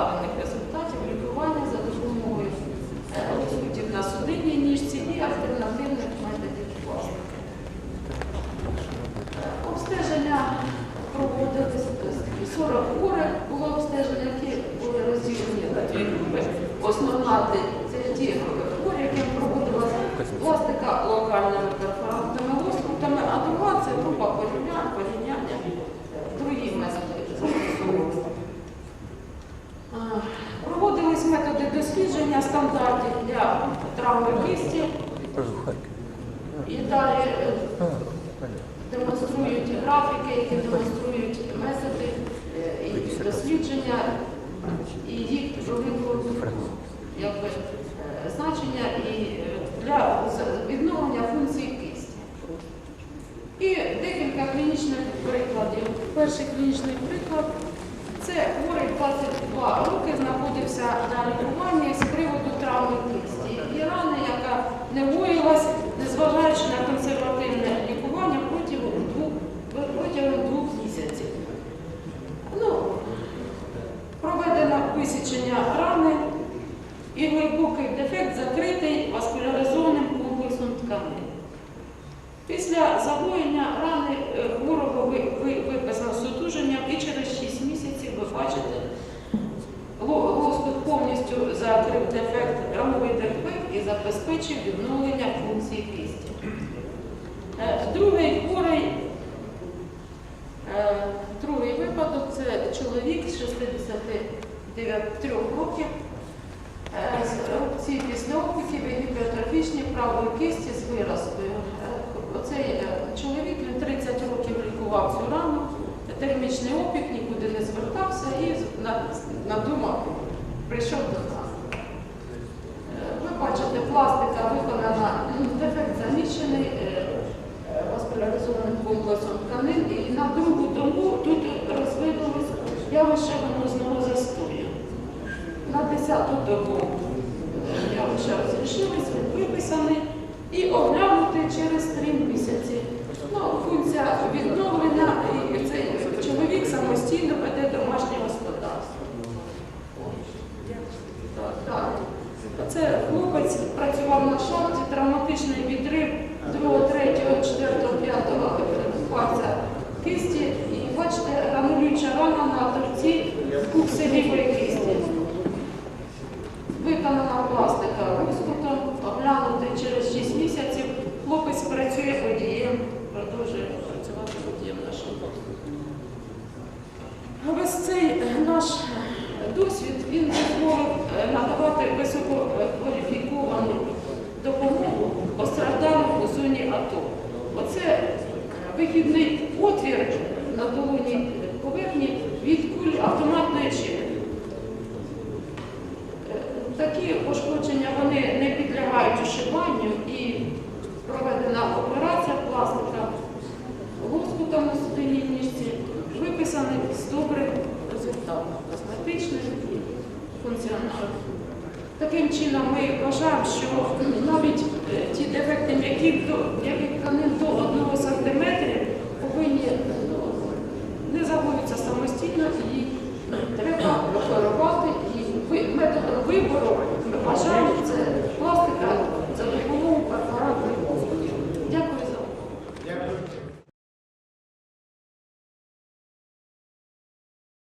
направлених результатів лікування за допомогою е, розпитів на судинній ніжці і альтернативних методів пластики. Е, обстеження проводилось 40 е, хворих, було обстеження, які були розділені на дві групи. Основна це ті хворі, яким проводилася пластика локальними перфораціями. Проводились методи дослідження стандартів для травми кисті. І далі е, демонструють графіки, які демонструють методи е, дослідження і їх якби, е, значення і для відновлення функції кисті. І декілька клінічних прикладів. Перший клінічний приклад це хворий 22 роки знаходився на лікуванні з приводу травми кисті. І рани, яка не воїлась, незважаючи на консервативне лікування протягом двох, протягом двох місяців. Ну, проведено висічення рани і глибокий дефект закритий васкуляризованим комплексом тканин. Після загоєння рани е, хворого ви- ви- виписано сутуження і через 6 місяців ви бачите, ло- лоскут повністю закрив дефект, рамовий дефект і забезпечив відновлення функції кисті. Е, Другий хворий, е, другий випадок це чоловік з 63 років. Е, з опції після опіків і гіпертрофічні правої кисті з виразкою. Оцей чоловік він 30 років лікував цю рану, термічний опік, нікуди не звертався і надумав, прийшов до нас. Е, Ви бачите, пластика виконана, дефект заміщений е, е, васкуляризованим комплексом тканин, і на другу добу тут розвинулось явище венозного застою. На 10-ту добу е, явище розрішилось, він виписаний і оглянутий через 3 місяці. Ну, функція відновлення, і цей чоловік самостійно веде домашнє господарство. Так. Це хлопець працював на шахті, травматичний відрив 2, 3, 4, 5 пальця кисті. І бачите, гранулююча рана на торці кукселівої кисті. Виконана пластика розкутом, оглянутий через 6 місяців. Хлопець працює водієм, продовжує працювати водієм на шахті. Весь цей наш досвід він дозволив е, надавати висококваліфіковану допомогу постраждалим у зоні АТО. Оце е, вихідний отвір на долоні поверхні від куль автоматної чини. Е, Такі пошкодження вони не підлягають ушиванню і проведена операція пластика лоскутом у судинній ніжці, виписаний з добрим результатом, косметичним і функціональним. Таким чином ми вважаємо, що навіть е, ті дефекти м'яких we will.